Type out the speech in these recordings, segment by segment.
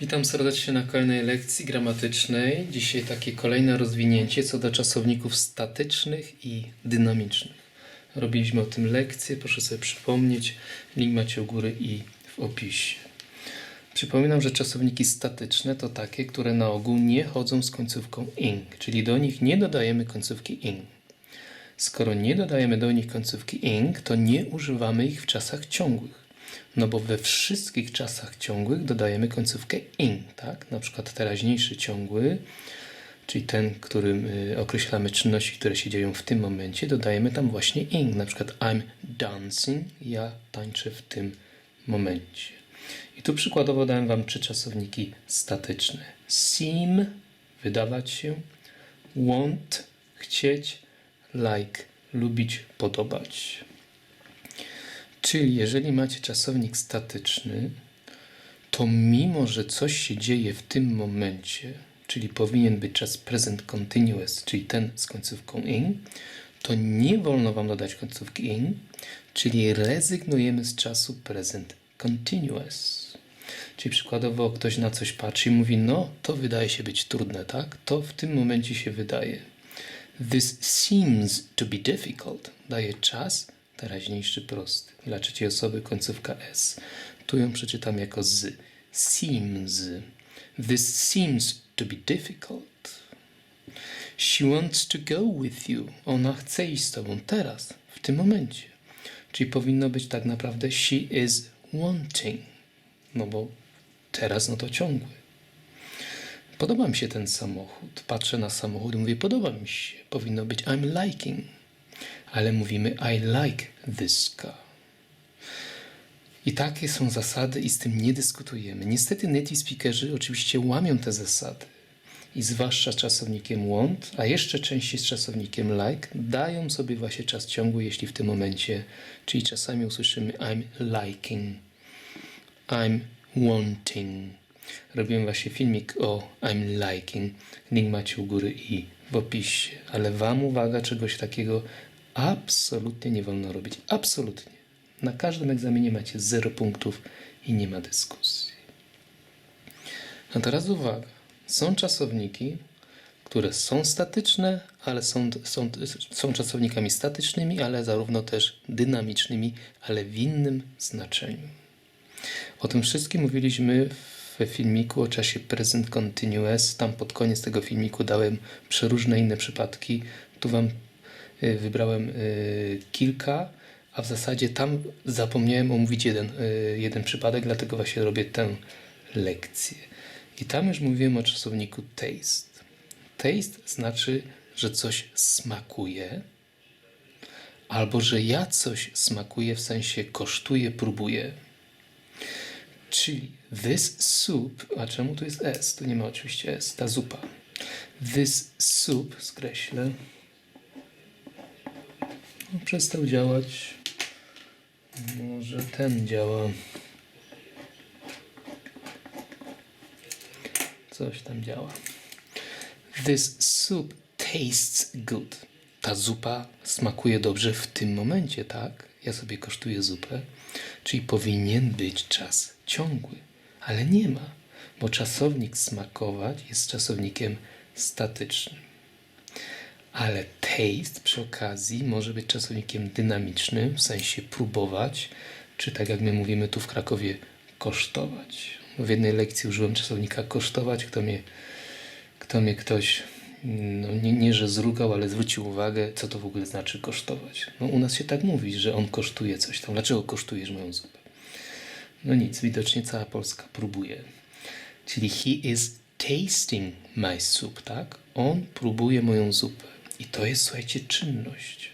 Witam serdecznie na kolejnej lekcji gramatycznej. Dzisiaj takie kolejne rozwinięcie co do czasowników statycznych i dynamicznych. Robiliśmy o tym lekcję, proszę sobie przypomnieć. Link macie u góry i w opisie. Przypominam, że czasowniki statyczne to takie, które na ogół nie chodzą z końcówką ing, czyli do nich nie dodajemy końcówki ing. Skoro nie dodajemy do nich końcówki ing, to nie używamy ich w czasach ciągłych. No bo we wszystkich czasach ciągłych dodajemy końcówkę ing, tak? Na przykład teraźniejszy ciągły, czyli ten, którym y, określamy czynności, które się dzieją w tym momencie, dodajemy tam właśnie ing. Na przykład I'm dancing, ja tańczę w tym momencie. I tu przykładowo dałem Wam trzy czasowniki statyczne. Seem, wydawać się, want, chcieć, like, lubić, podobać. Czyli jeżeli macie czasownik statyczny, to mimo, że coś się dzieje w tym momencie, czyli powinien być czas present continuous, czyli ten z końcówką ing, to nie wolno Wam dodać końcówki ing, czyli rezygnujemy z czasu present continuous. Czyli przykładowo ktoś na coś patrzy i mówi, no to wydaje się być trudne, tak? To w tym momencie się wydaje. This seems to be difficult. Daje czas teraźniejszy prosty. Dla trzeciej osoby końcówka s. Tu ją przeczytam jako z. Seems. This seems to be difficult. She wants to go with you. Ona chce iść z tobą teraz, w tym momencie. Czyli powinno być tak naprawdę she is wanting. No bo teraz no to ciągły. Podoba mi się ten samochód. Patrzę na samochód i mówię, podoba mi się. Powinno być I'm liking. Ale mówimy I like this car. I takie są zasady i z tym nie dyskutujemy. Niestety native speakerzy oczywiście łamią te zasady. I zwłaszcza z czasownikiem want, a jeszcze częściej z czasownikiem like, dają sobie właśnie czas ciągły, jeśli w tym momencie, czyli czasami usłyszymy I'm liking, I'm wanting. Robiłem właśnie filmik o I'm liking. Link macie u góry i w opisie. Ale Wam uwaga, czegoś takiego absolutnie nie wolno robić. Absolutnie. Na każdym egzaminie macie 0 punktów i nie ma dyskusji. A teraz uwaga. Są czasowniki, które są statyczne, ale są, są, są czasownikami statycznymi, ale zarówno też dynamicznymi, ale w innym znaczeniu. O tym wszystkim mówiliśmy w filmiku o czasie present continuous. Tam pod koniec tego filmiku dałem przeróżne inne przypadki. Tu Wam y, wybrałem y, kilka, a w zasadzie tam zapomniałem omówić jeden, y, jeden przypadek, dlatego właśnie robię tę lekcję. I tam już mówiłem o czasowniku taste. Taste znaczy, że coś smakuje, albo że ja coś smakuję w sensie kosztuję, próbuję. Czyli this soup, a czemu tu jest S? Tu nie ma oczywiście S, ta zupa. This soup, skreślę. No, przestał działać. Może ten działa. Coś tam działa. This soup tastes good. Ta zupa smakuje dobrze w tym momencie, tak? Ja sobie kosztuję zupę, czyli powinien być czas ciągły, ale nie ma, bo czasownik smakować jest czasownikiem statycznym. Ale taste przy okazji może być czasownikiem dynamicznym, w sensie próbować, czy tak jak my mówimy tu w Krakowie, kosztować. W jednej lekcji użyłem czasownika kosztować, kto mnie, kto mnie ktoś, no nie, nie że zrugał, ale zwrócił uwagę, co to w ogóle znaczy kosztować. No u nas się tak mówi, że on kosztuje coś tam. Dlaczego kosztujesz moją zupę? No nic, widocznie cała Polska próbuje. Czyli he is tasting my soup, tak? On próbuje moją zupę. I to jest, słuchajcie, czynność.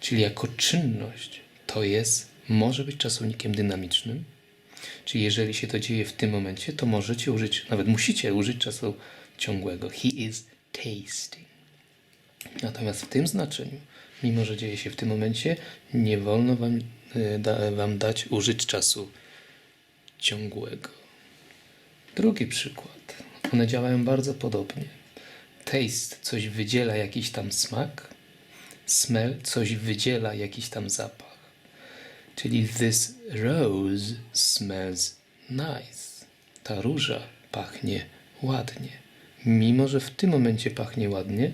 Czyli jako czynność to jest, może być czasownikiem dynamicznym. Czyli jeżeli się to dzieje w tym momencie, to możecie użyć, nawet musicie użyć czasu ciągłego. He is tasting. Natomiast w tym znaczeniu, mimo że dzieje się w tym momencie, nie wolno wam, y, da, wam dać użyć czasu ciągłego. Drugi przykład. One działają bardzo podobnie. Taste coś wydziela jakiś tam smak, smell coś wydziela jakiś tam zapach. Czyli this rose smells nice. Ta róża pachnie ładnie. Mimo, że w tym momencie pachnie ładnie,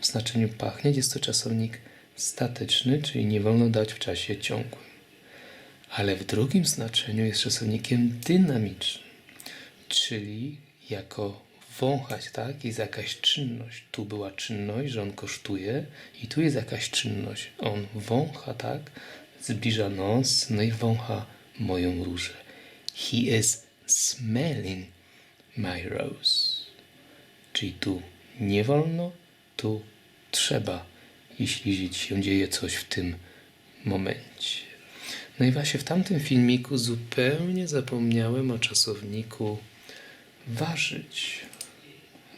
w znaczeniu pachnie jest to czasownik statyczny, czyli nie wolno dać w czasie ciągłym. Ale w drugim znaczeniu jest czasownikiem dynamicznym, czyli jako wąchać, tak? Jest jakaś czynność. Tu była czynność, że on kosztuje i tu jest jakaś czynność. On wącha, tak? Zbliża nos, no i wącha moją różę. He is smelling my rose. Czyli tu nie wolno, tu trzeba, jeśli się dzieje coś w tym momencie. No i właśnie w tamtym filmiku zupełnie zapomniałem o czasowniku ważyć.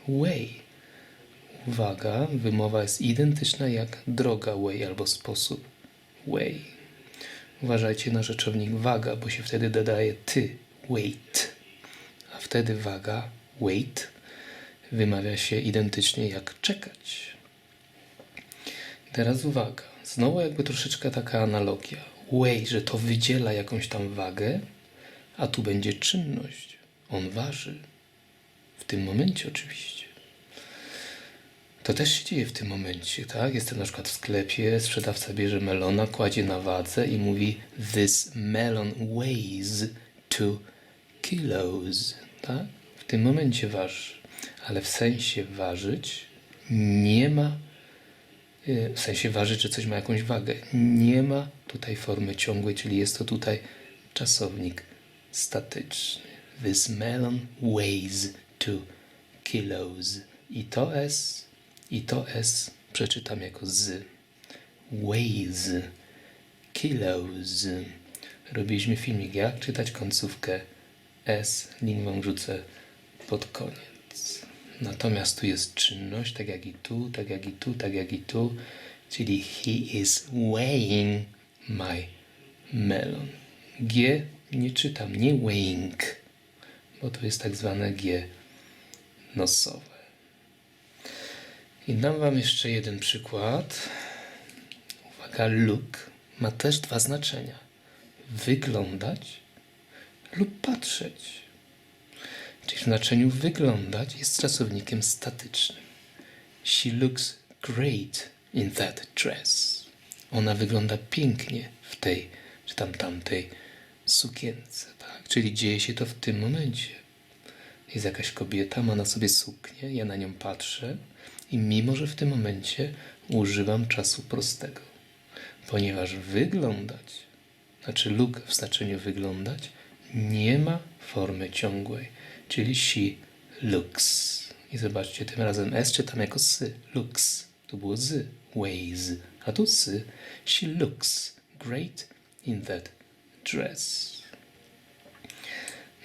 Way. Uwaga, wymowa jest identyczna jak droga way albo sposób way. Uważajcie na rzeczownik waga, bo się wtedy dodaje ty, weight. A wtedy waga, wait, wymawia się identycznie jak czekać. Teraz uwaga, znowu jakby troszeczkę taka analogia. Way, że to wydziela jakąś tam wagę, a tu będzie czynność. On waży. W tym momencie oczywiście. To też się dzieje w tym momencie, tak? Jestem na przykład w sklepie, sprzedawca bierze melona, kładzie na wadze i mówi This melon weighs two kilos, tak? W tym momencie waży. Ale w sensie ważyć nie ma, y, w sensie ważyć, że coś ma jakąś wagę. Nie ma tutaj formy ciągłej, czyli jest to tutaj czasownik statyczny. This melon weighs two kilos. I to S, i to S przeczytam jako z. Weighs, kilos. Robiliśmy filmik, jak czytać końcówkę S. Link wam wrzucę pod koniec. Natomiast tu jest czynność, tak jak i tu, tak jak i tu, tak jak i tu. Czyli he is weighing my melon. G nie czytam, nie weighing, bo to jest tak zwane G nosowe. I dam Wam jeszcze jeden przykład. Uwaga, look ma też dwa znaczenia. Wyglądać lub patrzeć. Czyli w znaczeniu wyglądać jest czasownikiem statycznym. She looks great in that dress. Ona wygląda pięknie w tej czy tam tamtej sukience. Tak? Czyli dzieje się to w tym momencie. Jest jakaś kobieta, ma na sobie suknię, ja na nią patrzę i mimo, że w tym momencie używam czasu prostego, ponieważ wyglądać, znaczy look w znaczeniu wyglądać, nie ma formy ciągłej, czyli she looks. I zobaczcie, tym razem S czytam jako sy, looks. Tu było z, ways, a tu sy, she looks great in that dress.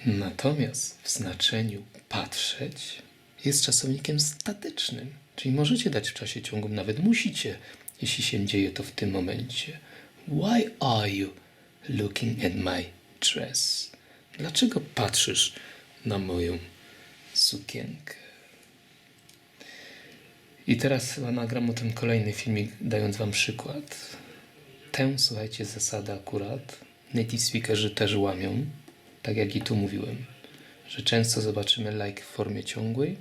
Natomiast w znaczeniu patrzeć jest czasownikiem statycznym, czyli możecie dać w czasie ciągłym, nawet musicie, jeśli się dzieje to w tym momencie. Why are you looking at my dress? Dlaczego patrzysz na moją sukienkę? I teraz nagram o tym kolejny filmik, dając Wam przykład. Tę, słuchajcie, zasadę akurat native speakerzy też łamią, tak jak i tu mówiłem, że często zobaczymy like w formie ciągłej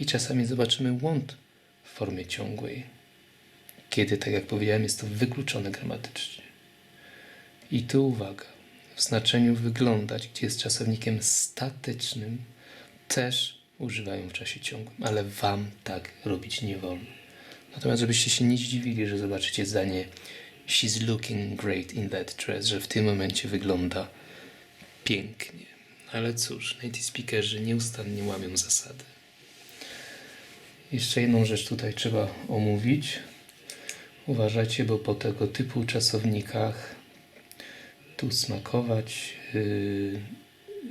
i czasami zobaczymy want w formie ciągłej, kiedy, tak jak powiedziałem, jest to wykluczone gramatycznie. I tu uwaga, w znaczeniu wyglądać, gdzie jest czasownikiem statycznym, też używają w czasie ciągłym, ale wam tak robić nie wolno. Natomiast żebyście się nie zdziwili, że zobaczycie zdanie She's looking great in that dress, że w tym momencie wygląda pięknie. Ale cóż, native speakerzy nieustannie łamią zasady. Jeszcze jedną rzecz tutaj trzeba omówić. Uważajcie, bo po tego typu czasownikach tu smakować, yy,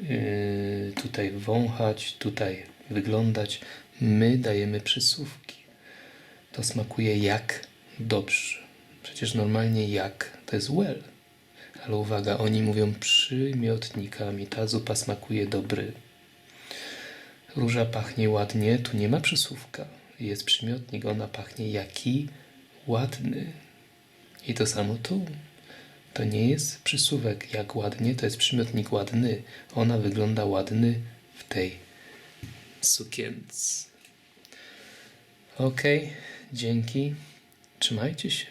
yy, tutaj wąchać, tutaj wyglądać, my dajemy przysłówki. To smakuje jak dobrze. Przecież normalnie jak to jest well. Ale uwaga, oni mówią przymiotnikami. Ta zupa smakuje dobry. Róża pachnie ładnie, tu nie ma przysłówka. Jest przymiotnik, ona pachnie jaki ładny. I to samo tu. To nie jest przysłówek jak ładnie, to jest przymiotnik ładny. Ona wygląda ładny w tej sukience. Ok, dzięki. Trzymajcie się.